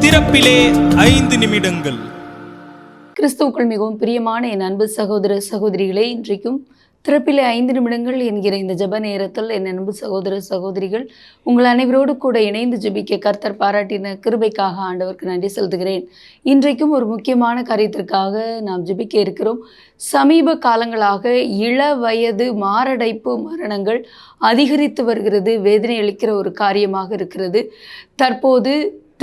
திறப்பிலே ஐந்து நிமிடங்கள். கிறிஸ்துவுக்குள் மிகவும் பிரியமான என் அன்பு சகோதர சகோதரிகளே இன்றைக்கும் திறப்பிலே ஐந்து நிமிடங்கள் என்கிற இந்த ஜெப நேரத்தில் என் அன்பு சகோதர சகோதரிகள் உங்கள் அனைவரோடு கூட இணைந்து ஜபிக்க கர்த்தர் பாராட்டின கிருபைக்காக ஆண்டவருக்கு நன்றி செலுத்துகிறேன். இன்றைக்கும் ஒரு முக்கியமான காரியத்திற்காக நாம் ஜபிக்க இருக்கிறோம். சமீப காலங்களாக இள வயது மாரடைப்பு மரணங்கள் அதிகரித்து வருகிறது வேதனை அளிக்கிற ஒரு காரியமாக இருக்கிறது. தற்போது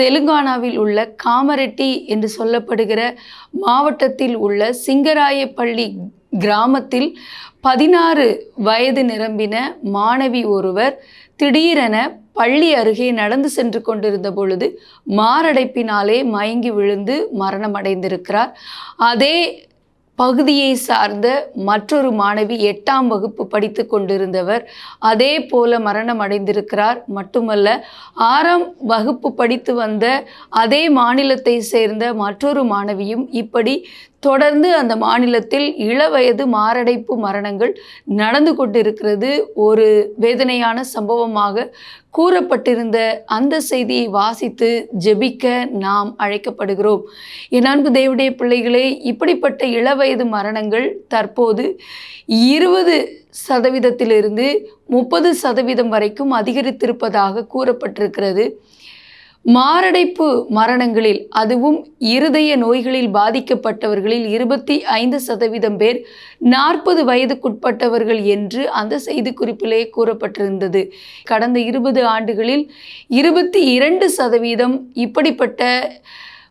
தெலுங்கானாவில் உள்ள காமரெட்டி என்று சொல்லப்படுகிற மாவட்டத்தில் உள்ள சிங்கராயப்பள்ளி கிராமத்தில் பதினாறு வயது நிரம்பின மாணவி ஒருவர் திடீரென பள்ளி அருகே நடந்து சென்று கொண்டிருந்த பொழுது மாரடைப்பினாலே மயங்கி விழுந்து மரணமடைந்திருக்கிறார். அதே பகுதியை சார்ந்த மற்றொரு மாணவி எட்டாம் வகுப்பு படித்து கொண்டிருந்தவர் அதே போல மரணம் அடைந்திருக்கிறார் மட்டுமல்ல ஆறாம் வகுப்பு படித்து வந்த அதே மாநிலத்தை சேர்ந்த மற்றொரு மாணவியும் இப்படி தொடர்ந்து அந்த மாநிலத்தில் இளவயது மாரடைப்பு மரணங்கள் நடந்து கொண்டிருக்கிறது. ஒரு வேதனையான சம்பவமாக கூறப்பட்டிருந்த அந்த செய்தியை வாசித்து ஜெபிக்க நாம் அழைக்கப்படுகிறோம். என் அன்பு தேவடைய பிள்ளைகளே இப்படிப்பட்ட இளவயது மரணங்கள் தற்போது இருபது சதவீதத்திலிருந்து முப்பது சதவீதம் வரைக்கும் அதிகரித்திருப்பதாக கூறப்பட்டிருக்கிறது. மாரடைப்பு மரணங்களில் அதுவும் இருதய நோய்களில் பாதிக்கப்பட்டவர்களில் இருபத்தி ஐந்து சதவீதம் பேர் நாற்பது வயதுக்குட்பட்டவர்கள் என்று அந்த செய்திக்குறிப்பிலே கூறப்பட்டிருந்தது. கடந்த இருபது ஆண்டுகளில் இருபத்தி இரண்டு சதவீதம் இப்படிப்பட்ட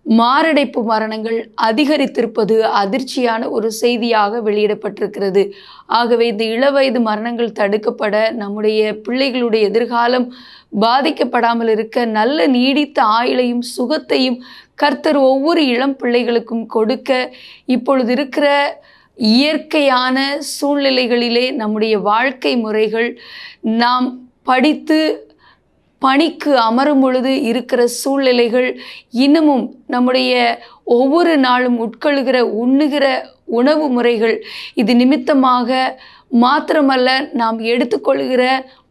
மாரடைப்பு மரணங்கள் அதிகரித்திருப்பது அதிர்ச்சியான ஒரு செய்தியாக வெளியிடப்பட்டிருக்கிறது. ஆகவே இந்த இளவயது மரணங்கள் தடுக்கப்பட நம்முடைய பிள்ளைகளுடைய எதிர்காலம் பாதிக்கப்படாமல் இருக்க நல்ல நீடித்த ஆயுளையும் சுகத்தையும் கர்த்தர் ஒவ்வொரு இளம் பிள்ளைகளுக்கும் கொடுக்க இப்பொழுது இருக்கிற இயற்கையான சூழ்நிலைகளிலே நம்முடைய வாழ்க்கை முறைகள் நாம் படித்து பணிக்கு அமரும் பொழுது இருக்கிற சூழ்நிலைகள் இன்னமும் நம்முடைய ஒவ்வொரு நாளும் உட்கொள்கிற உண்ணுகிற உணவு முறைகள் இது நிமித்தமாக மாத்திரமல்ல நாம் எடுத்துக்கொள்கிற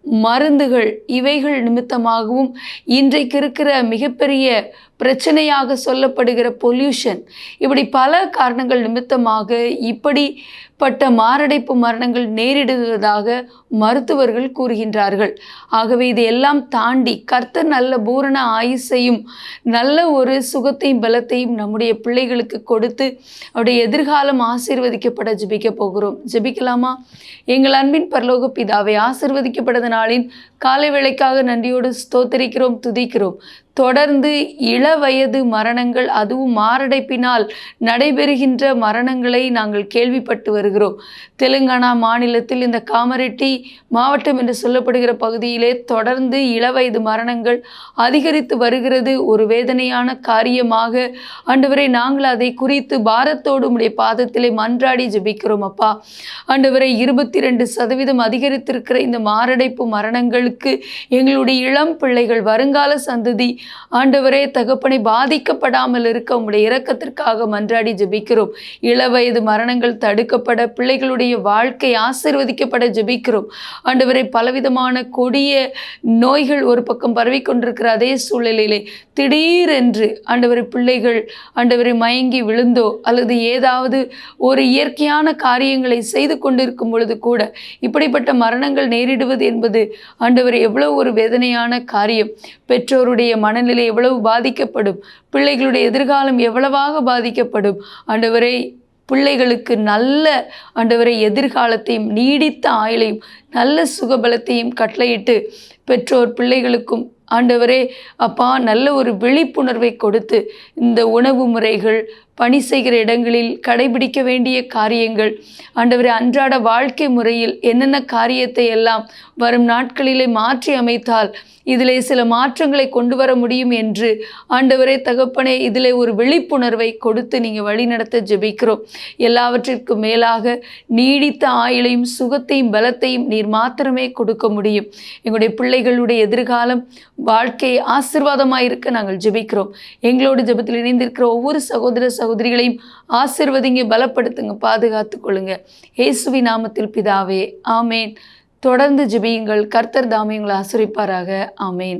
மருந்துகள் இவைகள் நிமித்தமாகவும் இன்றைக்கு இருக்கிற மிகப்பெரிய பிரச்சனையாக சொல்லப்படுகிற பொல்யூஷன். இப்படி பல காரணங்கள் நிமித்தமாக இப்படிப்பட்ட மாரடைப்பு மரணங்கள் நேரிடுவதாக மருத்துவர்கள் கூறுகின்றார்கள். ஆகவே இதையெல்லாம் தாண்டி கர்த்தர் நல்ல பூரண ஆயுசையும் நல்ல ஒரு சுகத்தையும் பலத்தையும் நம்முடைய பிள்ளைகளுக்கு கொடுத்து அவருடைய எதிர்காலம் ஆசீர்வதிக்கப்பட ஜெபிக்க போகிறோம். ஜெபிக்கலாமா? எங்கள் அன்பின் பரலோக பிதாவை ஆசீர்வதிக்கப்பட்டத நாளின் காலை வேளைக்காக நன்றியோடு ஸ்தோத்தரிக்கிறோம் துதிக்கிறோம். தொடர்ந்து இளவயது மரணங்கள் அதுவும் மாரடைப்பினால் நடைபெறுகின்ற மரணங்களை நாங்கள் கேள்விப்பட்டு வருகிறோம். தெலுங்கானா மாநிலத்தில் இந்த காமரெட்டி மாவட்டம் என்று சொல்லப்படுகிற பகுதியிலே தொடர்ந்து இளவயது மரணங்கள் அதிகரித்து வருகிறது. ஒரு வேதனையான காரியமாக ஆண்டவரை நாங்கள் அதை குறித்து பாரத்தோடு உடைய பாதத்திலே மன்றாடி ஜெபிக்கிறோம் அப்பா. ஆண்டவரை இருபத்தி ரெண்டு சதவீதம் அதிகரித்திருக்கிற இந்த மாரடைப்பு மரணங்களுக்கு எங்களுடைய இளம் பிள்ளைகள் வருங்கால சந்ததி ஆண்டவரே தகப்பனை பாதிக்கப்படாமல் இருக்க உங்களுடைய இரக்கத்திற்காக மன்றாடி ஜெபிக்கிறோம். இளவயது மரணங்கள் தடுக்கப்பட பிள்ளைகளுடைய வாழ்க்கை ஆசீர்வதிக்கப்பட ஜெபிக்கிறோம். ஆண்டவரை பலவிதமான கொடிய நோய்கள் ஒரு பக்கம் பரவி கொண்டிருக்கிற அதே சூழ்நிலையிலே திடீரென்று ஆண்டவரை பிள்ளைகள் ஆண்டவரை மயங்கி விழுந்தோ அல்லது ஏதாவது ஒரு இயற்கையான காரியங்களை செய்து கொண்டிருக்கும் பொழுது கூட இப்படிப்பட்ட மரணங்கள் நேரிடுவது என்பது ஆண்டவர் எவ்வளவு ஒரு வேதனையான காரியம். பெற்றோருடைய மன மனநிலை எவ்வளவு பாதிக்கப்படும்? பிள்ளைகளுடைய எதிர்காலம் எவ்வளவாக பாதிக்கப்படும்? ஆண்டவரை பிள்ளைகளுக்கு நல்ல ஆண்டவரை எதிர்காலத்தையும் நீடித்த ஆயுளையும் நல்ல சுகபலத்தையும் கட்டளையிட்டு பெற்றோர் பிள்ளைகளுக்கும் ஆண்டவரே அப்பா நல்ல ஒரு விழிப்புணர்வை கொடுத்து இந்த உணவு முறைகள் பணி செய்கிற இடங்களில் கடைபிடிக்க வேண்டிய காரியங்கள் ஆண்டவரே அன்றாட வாழ்க்கை முறையில் என்னென்ன காரியத்தை எல்லாம் வரும் நாட்களிலே மாற்றி அமைத்தால் இதிலே சில மாற்றங்களை கொண்டு வர முடியும் என்று ஆண்டவரே தகப்பனே இதிலே ஒரு விழிப்புணர்வை கொடுத்து நீங்கள் வழிநடத்த ஜெபிக்கிறோம். எல்லாவற்றிற்கும் மேலாக நீடித்த ஆயுளையும் சுகத்தையும் பலத்தையும் நீர் மாத்திரமே கொடுக்க முடியும். எங்களுடைய பிள்ளைகளுடைய எதிர்காலம் வாழ்க்கையை ஆசிர்வாதமாக இருக்க நாங்கள் ஜெபிக்கிறோம். எங்களோட ஜெபத்தில் இணைந்திருக்கிற ஒவ்வொரு சகோதர சகோதரிகளையும் ஆசிர்வதிங்க பலப்படுத்துங்க பாதுகாத்து கொள்ளுங்க. இயேசுவி நாமத்தில் பிதாவே ஆமேன். தொடர்ந்து ஜெபியுங்கள். கர்த்தர் தாமே உங்களை ஆசிரிப்பாராக. ஆமேன்.